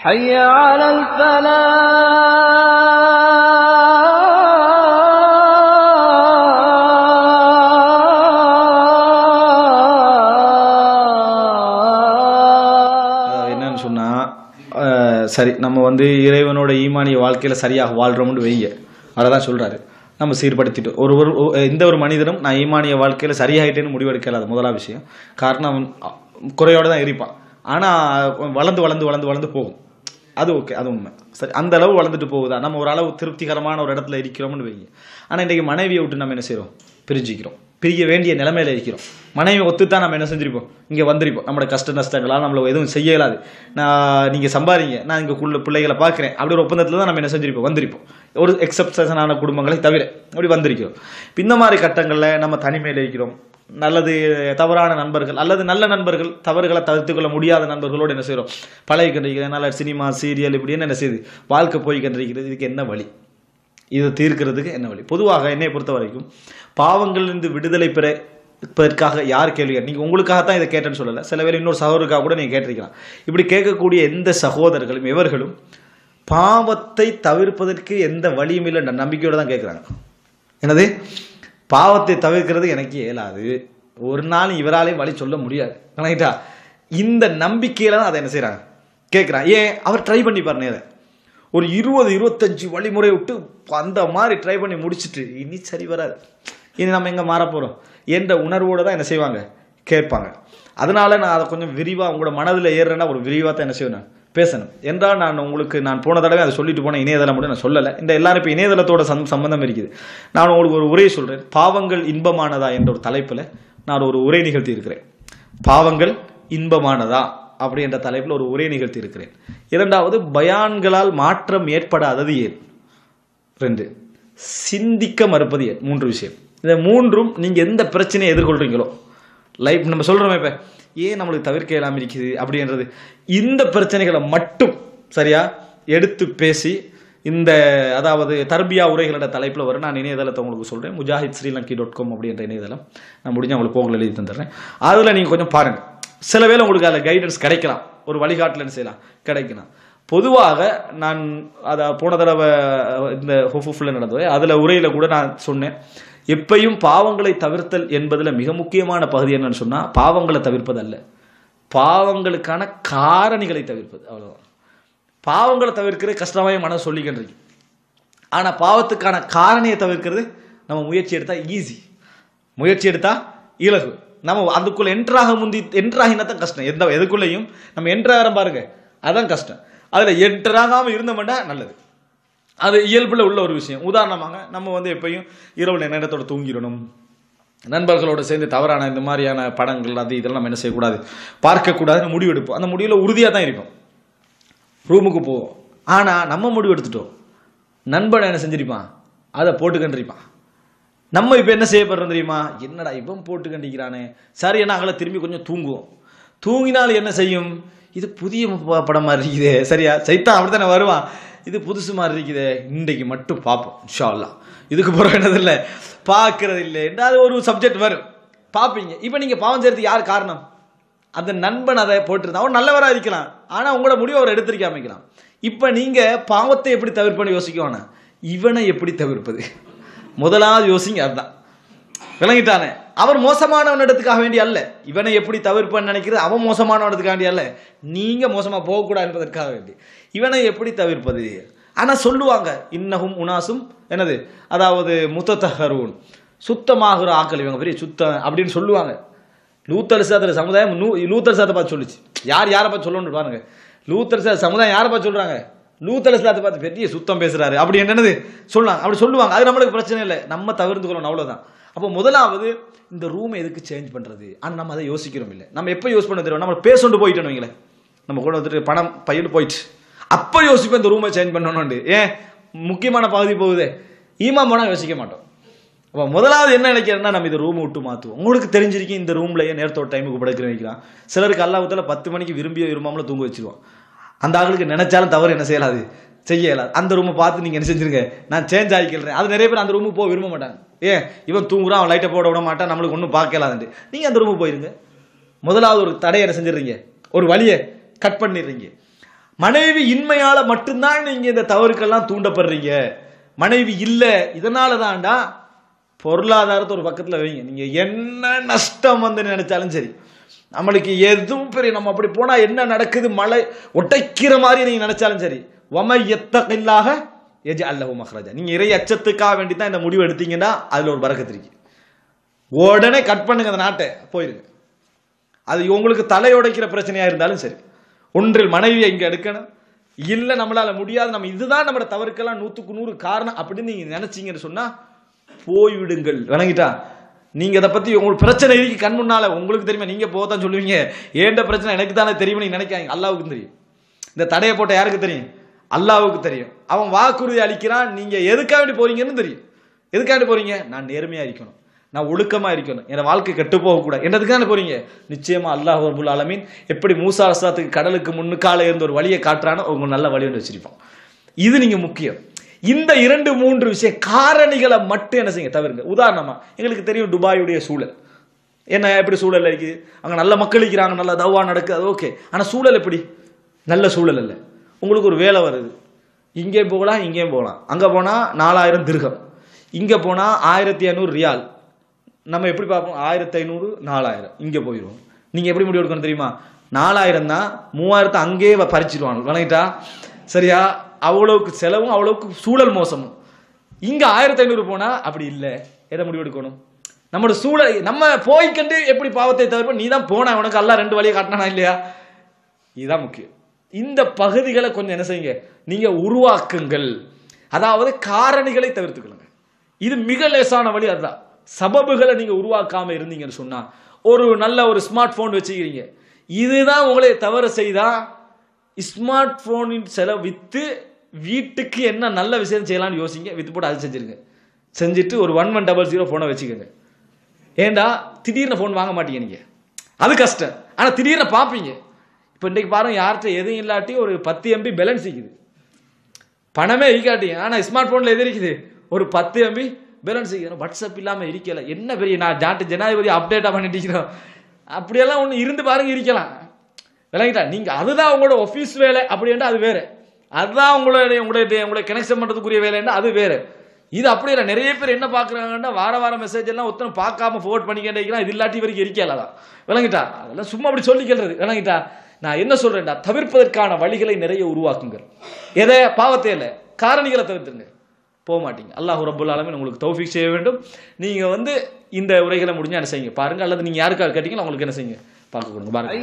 حي على الفلاح அதாவது என்னன்னு சொன்னா அஹ், சரி நம்ம வந்து இறைவனோட ஈமானிய வாழ்க்கையில சரியாக வாழ்றோம்னு வைங்க அதை தான் சொல்றாரு நம்ம சீர்படுத்திட்டு ஒரு ஒரு ஒ- எந்த ஒரு மனிதனும் நான் ஈமானிய வாழ்க்கையில சரியாயிட்டேன்னு முடிவெடுக்கல அது முதலாம் விஷயம் காரணம் அவன் அ- குறையோட தான் இருப்பான் ஆனா வளர்ந்து வளர்ந்து வளர்ந்து வளர்ந்து போகும் அது ஓகே அது உண்மை. சரி அந்த அளவு வளர்ந்துட்டு போகுதா? நம்ம ஒரு அளவு திருப்திகரமான ஒரு இடத்துல இருக்கிறோம்னு வைங்க. ஆனால் இன்றைக்கு மனைவியை விட்டு நம்ம என்ன செய்கிறோம் பிரிஞ்சிக்கிறோம். பிரிய வேண்டிய நிலைமையில இருக்கிறோம். மனைவி ஒத்துத்தான் நம்ம என்ன செஞ்சிருப்போம்? இங்கே வந்திருப்போம். நம்மளோட கஷ்ட நஷ்டங்களால் நம்மளை எதுவும் செய்ய இயலாது நான் நீங்கள் சம்பாதிங்க. நான் இங்கே உள்ள பிள்ளைகளை பார்க்குறேன். அப்படி ஒரு ஒப்பந்தத்தில் தான் நம்ம என்ன செஞ்சிருப்போம்? வந்திருப்போம். ஒரு எக்ஸப்ஷனான குடும்பங்களை தவிர அப்படி வந்திருக்கிறோம். இந்த மாதிரி கட்டங்களில் நம்ம தனிமையில் இருக்கிறோம். நல்லது தவறான நண்பர்கள் அல்லது நல்ல நண்பர்கள் தவறுகளை தவிர்த்து கொள்ள முடியாத நண்பர்களோடு என்ன செய்கிறோம் பழகி கொண்டிருக்கிறேன் சினிமா சீரியல் இப்படின்னு என்ன செய்யுது வாழ்க்கை போய்கின்றிருக்கிறது இதுக்கு என்ன வழி? இதை தீர்க்கிறதுக்கு என்ன வழி? பொதுவாக என்னை பொறுத்த வரைக்கும் பாவங்களிலிருந்து விடுதலை பெற இப்பதற்காக யார் கேள்வி நீங்கள் உங்களுக்காக தான் இதை கேட்டேன்னு சொல்லலை. சில பேர் இன்னொரு சகோதரருக்காக கூட நீங்கள் கேட்டிருக்கலாம். இப்படி கேட்கக்கூடிய எந்த சகோதரர்களும் இவர்களும் பாவத்தை தவிர்ப்பதற்கு எந்த வழியும் இல்லை நம்பிக்கையோடு தான் கேட்குறாங்க. என்னது? பாவத்தை தவிர்க்கிறது எனக்கு இயலாது. ஒரு நாள் இவராலையும் வழி சொல்ல முடியாது. கணக்கிட்டா? இந்த நம்பிக்கையில தான் அதை என்ன செய்கிறாங்க கேட்குறான் ஏன்? அவர் ட்ரை பண்ணி பாருங்க அதை ஒரு இருபது இருபத்தஞ்சு வழிமுறை விட்டு அந்த மாதிரி ட்ரை பண்ணி முடிச்சிட்டு இனி சரி வராது. இனி நம்ம எங்கே மாற என்ற உணர்வோடு தான் என்ன செய்வாங்க? கேட்பாங்க. அதனால நான் அதை கொஞ்சம் விரிவாக உங்களோட மனதில் ஏறுறேன்னா ஒரு விரிவாக தான் என்ன செய்வேன் பேசணும். என்றால் நான் உங்களுக்கு நான் போன தடவை அதை சொல்லிட்டு போன இணையதளம் மட்டும் நான் சொல்லலை. இந்த எல்லாரும் இப்போ இணையதளத்தோட சம் சம்பந்தம் இருக்குது. நான் உங்களுக்கு ஒரு உரையை சொல்கிறேன் பாவங்கள் இன்பமானதா என்ற ஒரு தலைப்பில் நான் ஒரு உரை நிகழ்த்தி இருக்கிறேன். பாவங்கள் இன்பமானதா அப்படி என்ற தலைப்பில் ஒரு உரை நிகழ்த்தி இருக்கிறேன். இரண்டாவது பயான்களால் மாற்றம் ஏற்படாதது ஏன்? ரெண்டு சிந்திக்க மறுப்பது ஏன்? மூன்று விஷயம். இந்த மூன்றும் நீங்கள் எந்த பிரச்சனையை எதிர்கொள்கிறீங்களோ லைஃப் நம்ம சொல்கிறோமே இப்போ ஏன் நம்மளுக்கு தவிர்க்க இல்லாமல் இருக்குது அப்படின்றது இந்த பிரச்சனைகளை மட்டும் சரியா எடுத்து பேசி இந்த அதாவது தர்பியா உரைகளோட தலைப்பில் வரும். நான் இணையதளத்தை உங்களுக்கு சொல்கிறேன் முஜாஹித் ஸ்ரீலங்கி டாட் காம் அப்படின்ற இணையதளம். நான் முடிஞ்ச உங்களுக்கு போகல எழுதி தந்துடுறேன். அதில் நீங்கள் கொஞ்சம் பாருங்கள் சில வேளை உங்களுக்கு அதில் கைடன்ஸ் கிடைக்கலாம். ஒரு வழிகாட்டலன்னு செய்யலாம்? கிடைக்கலாம். பொதுவாக நான் அதை போன தடவை இந்த ஹுஃபுஃபில் நடந்தது. அதில் உரையில் கூட நான் சொன்னேன். எப்பையும் பாவங்களை தவிர்த்தல் என்பதில் மிக முக்கியமான பகுதி என்னன்னு சொன்னால் பாவங்களை தவிர்ப்பது அல்ல பாவங்களுக்கான காரணிகளை தவிர்ப்பது அவ்வளோதான் பாவங்களை தவிர்க்கிறது கஷ்டமாக மனசு சொல்லிக்கின்றது ஆனால் பாவத்துக்கான காரணியை தவிர்க்கிறது நம்ம முயற்சி எடுத்தால் ஈஸி முயற்சி எடுத்தால் இலகு. நம்ம அதுக்குள்ளே என்ட்ராக முந்தி என்ட்ராகினா தான் கஷ்டம். எந்த எதுக்குள்ளேயும் நம்ம என்ட்ராகிறோம் பாருங்க அதான் கஷ்டம். அதில் என்ட்ராகாமல் இருந்தோம்னா நல்லது. அது இயல்பில் உள்ள ஒரு விஷயம். உதாரணமாக நம்ம வந்து எப்பயும் இரவு நேரத்தோட தூங்கிடணும்? நண்பர்களோட சேர்ந்து தவறான இந்த மாதிரியான படங்கள் அது இதெல்லாம் நம்ம என்ன செய்யக்கூடாது? பார்க்கக்கூடாதுன்னு முடிவு எடுப்போம் அந்த முடிவில் உறுதியாக தான் இருக்கும் ரூமுக்கு போவோம். ஆனால் நம்ம முடிவு எடுத்துட்டோம். நண்பன் என்ன செஞ்சிருப்பான்? அதை போட்டு கண்டிருப்பான். நம்ம இப்போ என்ன செய்யப்படுறோம் தெரியுமா? என்னடா இவன் போட்டு கண்டிக்கிறானே. சரி என்ன அகலை திரும்பி கொஞ்சம் தூங்குவோம். தூங்கினால் என்ன செய்யும்? இது புதிய படம் மாதிரி இருக்குது. சரியா? சைத்தான் அப்படித்தானே வருவான். இது புதுசு மாதிரி இருக்குதே. இன்றைக்கு மட்டும் பார்ப்போம் இன்ஷா இதுக்கு பிறகு என்னதில்லை? பார்க்கறது இல்லை என்றாவது ஒரு சப்ஜெக்ட் வரும். பார்ப்பீங்க. இப்போ நீங்கள் பாவம் செய்கிறதுக்கு யார் காரணம்? அந்த நண்பன் அதை போட்டிருந்தான். அவன் நல்லவராக இருக்கலாம். ஆனால் உங்களோட முடிவை அவர் எடுத்திருக்க அமைக்கலாம் இப்போ நீங்கள் பாவத்தை எப்படி தவிர்ப்பன்னு யோசிக்கணும். இவனை எப்படி தவிர்ப்பது? முதலாவது யோசிங்க அதுதான். விளங்கிட்டானே. அவர் மோசமானவனிடத்துக்காக வேண்டி அல்ல. இவனை எப்படி தவிர்ப்பன்னு நினைக்கிறது? அவன் மோசமானவனத்துக்காக வேண்டி அல்ல. நீங்க மோசமா போகக்கூடாது என்பதற்காக வேண்டி. இவனை எப்படி தவிர்ப்பது? ஆனா சொல்லுவாங்க இன்னகும் உனாசும் என்னது? அதாவது முத்தத்தஹரூன் சுத்தமாகிற ஆக்கள் இவங்க பெரிய சுத்தம் அப்படின்னு சொல்லுவாங்க. லூத்தர் சாத்திர சமுதாயம் நூ லூத்தர் பார்த்து சொல்லுச்சு. யார் யாரை பார்த்து சொல்லணும்னு பாருங்க. லூத்தர் சாத் சமுதாயம் யாரை பார்த்து சொல்றாங்க? லூத்தர் சாத்தை பார்த்து பெரிய சுத்தம் பேசுறாரு. அப்படி என்னது? சொல்லலாம். அப்படி சொல்லுவாங்க. அது நம்மளுக்கு பிரச்சனை இல்லை. நம்ம தவிர்த்து கொள்ளணும் அவ்வளவுதான். அப்போ முதலாவது இந்த ரூமை எதுக்கு சேஞ்ச் பண்ணுறது ஆனால் நம்ம அதை யோசிக்கிறோம் இல்லை. நம்ம எப்போ யூஸ் பண்ண தெரியும்? நம்ம பேசொண்டு போயிட்டோம் வைங்களேன். நம்ம கூட வந்துட்டு பணம் பையன் போயிட்டு. அப்போ யோசிப்போம் இந்த ரூமை சேஞ்ச் பண்ணணும்னு ஏன்? முக்கியமான பகுதி போகுதே. ஈமா போனால் யோசிக்க மாட்டோம். அப்போ முதலாவது என்ன நினைக்கிறேன்னா நம்ம இந்த ரூமை விட்டு மாற்றுவோம் உங்களுக்கு தெரிஞ்சிருக்கு இந்த ரூம்லயே நேரத்தோட டைமுக்கு படுக்கிற வைக்கலாம் சிலருக்கு அல்லாஹத்துல பத்து மணிக்கு விரும்பியோ விரும்பாமல தூங்க வச்சிருவோம் அந்த ஆளுக்கு நினைச்சாலும் தவறு என்ன செய்யலாது? செய்ய இயலாது அந்த ரூமை பார்த்து நீங்கள் என்ன செஞ்சுருங்க? நான் சேஞ்ச் ஆகிக்கிறேன். அது நிறைய பேர் அந்த ரூமுக்கு போக விரும்ப மாட்டாங்க. ஏன்? இவன் தூங்குறான் அவன் லைட்டை போட விட மாட்டான் நம்மளுக்கு ஒன்றும் பார்க்கலாதுன்ட்டு நீங்கள் அந்த ரூமுக்கு போயிருங்க. முதலாவது ஒரு தடையை என்ன செஞ்சிடுறீங்க? ஒரு வழியை கட் பண்ணிடுறீங்க. மனைவி இன்மையால் மட்டும்தான் நீங்கள் இந்த தவறுக்கெல்லாம் தூண்டப்படுறீங்க. மனைவி இல்லை இதனால தான்டா பொருளாதாரத்தை ஒரு பக்கத்தில் வைங்க. நீங்கள் என்ன நஷ்டம் வந்து நினச்சாலும் சரி. நம்மளுக்கு எதுவும் பெரிய நம்ம அப்படி போனால் என்ன நடக்குது? மழை ஒட்டைக்கிற மாதிரி நீங்கள் நினச்சாலும் சரி. வம எத்தகில்லாக எஜ அல்லஹு மஹ்ரஜா நீங்கள் இறை அச்சத்துக்காக வேண்டி தான் இந்த முடிவு எடுத்தீங்கன்னா அதில் ஒரு பறக்கத்து இருக்கு. உடனே கட் பண்ணுங்க அந்த நாட்டை போயிருங்க. அது உங்களுக்கு தலையுடைக்கிற பிரச்சனையாக இருந்தாலும் சரி. ஒன்றில் மனைவியை இங்கே எடுக்கணும். இல்லை நம்மளால் முடியாது. நம்ம இதுதான் நம்மளை தவறுக்கெல்லாம் நூற்றுக்கு நூறு காரணம் அப்படின்னு நீங்கள் நினச்சிங்கன்னு சொன்னால் போய்விடுங்கள். வணங்கிட்டா? நீங்கள் இதை பற்றி உங்களுக்கு பிரச்சனை இருக்கு கண் முன்னால. உங்களுக்கு தெரியுமா? நீங்கள் போதான் சொல்லுவீங்க. ஏண்ட பிரச்சனை? எனக்கு தானே தெரியும்னு நீங்கள் நினைக்காங்க அல்லாவுக்கு தெரியும். இந்த தடையை போட்ட யாருக்கு தெரியும்? அல்லாவுக்கு தெரியும். அவன் வாக்குறுதி அளிக்கிறான் நீங்க எதுக்காக வேண்டி போறீங்கன்னு தெரியும். எதுக்காக வேண்டி போறீங்க? நான் நேர்மையா இருக்கணும். நான் ஒழுக்கமா இருக்கணும். என் வாழ்க்கை கெட்டு போகக்கூடாது. என்னதுக்கான போறீங்க? நிச்சயமா அல்லாஹ் ரபுல் ஆலமீன் எப்படி மூசா அஸ்லாத்துக்கு கடலுக்கு முன்னுக்கால இருந்த ஒரு வழியை காட்டுறானோ உங்க நல்ல வழி ஒன்று வச்சிருப்பான். இது நீங்க முக்கியம். இந்த இரண்டு மூன்று விஷயம் காரணிகளை மட்டும் என்ன செய்யுங்க தவிருங்க. உதாரணமா எங்களுக்கு தெரியும் துபாயுடைய சூழல். என்ன எப்படி சூழல் இருக்குது அங்கே நல்ல மக்கள் இருக்கிறாங்க நல்ல தவா நடக்குது அது ஓகே ஆனால் சூழல் எப்படி? நல்ல சூழல் இல்லை உங்களுக்கு ஒரு வேலை வருது. இங்கேயும் போகலாம் இங்கேயும் போகலாம். அங்கே போனால் நாலாயிரம் திருகம். இங்கே போனால் ஆயிரத்தி ஐநூறு ரியால். நம்ம எப்படி பார்ப்போம்? ஆயிரத்தி ஐநூறு நாலாயிரம். இங்கே போயிடுவோம். நீங்கள் எப்படி முடிவு எடுக்கணும் தெரியுமா? நாலாயிரம் தான் மூவாயிரத்தை அங்கேயே பறிச்சிடுவாங்க விளங்கிட்டா? சரியா? அவ்வளோக்கு செலவும் அவ்வளோக்கு சூழல் மோசமும். இங்கே ஆயிரத்தி ஐநூறு போனால் அப்படி இல்லை. எதை முடிவு எடுக்கணும்? நம்மளோட சூழல் நம்ம போய்கண்டு எப்படி பாவத்தை தவிர்ப்போம்? நீ தான் போன உனக்கு எல்லாம் ரெண்டு வழியை காட்டினா இல்லையா? இதுதான் முக்கியம். இந்த பகுதிகளை கொஞ்சம் என்ன செய்யுங்க? நீங்க உருவாக்குங்கள். அதாவது காரணிகளை தவிர்த்துக்கொள்ளுங்க. இது மிக லேசான வழி அதுதான். சபபுகளை நீங்க உருவாக்காம இருந்தீங்கன்னு சொன்னா ஒரு நல்ல ஒரு ஸ்மார்ட் போன் வச்சுக்கிறீங்க. இதுதான் உங்களை தவறு செய்தா ஸ்மார்ட் போனின் செலவு வித்து வீட்டுக்கு என்ன நல்ல விஷயம் செய்யலாம்னு யோசிங்க வித்து போட்டு அது செஞ்சிருங்க. செஞ்சுட்டு ஒரு ஒன் ஒன் டபுள் ஜீரோ ஃபோனை வச்சுக்கோங்க. ஏண்டா திடீர்னு ஃபோன் வாங்க மாட்டீங்க நீங்க. அது கஷ்டம். ஆனா திடீர்னு பார்ப்பீங்க. இப்போ இன்றைக்கு பாருங்க யார்கிட்ட எதுவும் இல்லாட்டி ஒரு பத்து எம்பி பேலன்ஸ் இருக்குது பணமே இருக்காட்டி ஆனால் ஸ்மார்ட் ஃபோனில் எது இருக்குது? ஒரு பத்து எம்பி பேலன்ஸ் இருக்குது வாட்ஸ்அப் இல்லாமல் இருக்கல. என்ன பெரிய நான் ஜாட்டு ஜனாதிபதி அப்டேட்டாக பண்ணிட்டு இருக்கிறோம். அப்படியெல்லாம் ஒன்று இருந்து பாருங்க இருக்கலாம். விளங்கிட்டா? நீங்கள் அதுதான் உங்களோட ஆஃபீஸ் வேலை அப்படின்ட்டு அது வேறு. அதுதான் உங்களுடைய உங்களுடைய உங்களை கனெக்ஷன் பண்ணுறதுக்குரிய வேலைன்னா அது வேறு. இது அப்படி இல்லை. நிறைய பேர் என்ன பார்க்குறாங்கன்னா வார வாரம் மெசேஜ் எல்லாம் ஒருத்தனை பார்க்காம ஃபோர்ட் பண்ணிக்கிட்டே இது இல்லாட்டி வரைக்கும் இருக்கலாதான் விளங்கிட்டா? அதெல்லாம் சும்மா அப்படி சொல்லிக்கிறது விளங்கிட்டா? நான் என்ன சொல்றேன்டா தவிர்ப்பதற்கான வழிகளை நிறைய உருவாக்குங்க எதை? பாவத்தே இல்லை காரணிகளை தவிர்த்துங்க போக மாட்டீங்க. அல்லாஹ் ரபுல் ஆலமின் உங்களுக்கு தௌஃபிக் செய்ய வேண்டும். நீங்கள் வந்து இந்த உரைகளை முடிஞ்சு என்ன செய்யுங்க? பாருங்க. அல்லது நீங்க யாருக்காக கேட்டீங்களோ உங்களுக்கு என்ன செய்யுங்க? பார்க்க கொடுங்க. பாருங்க.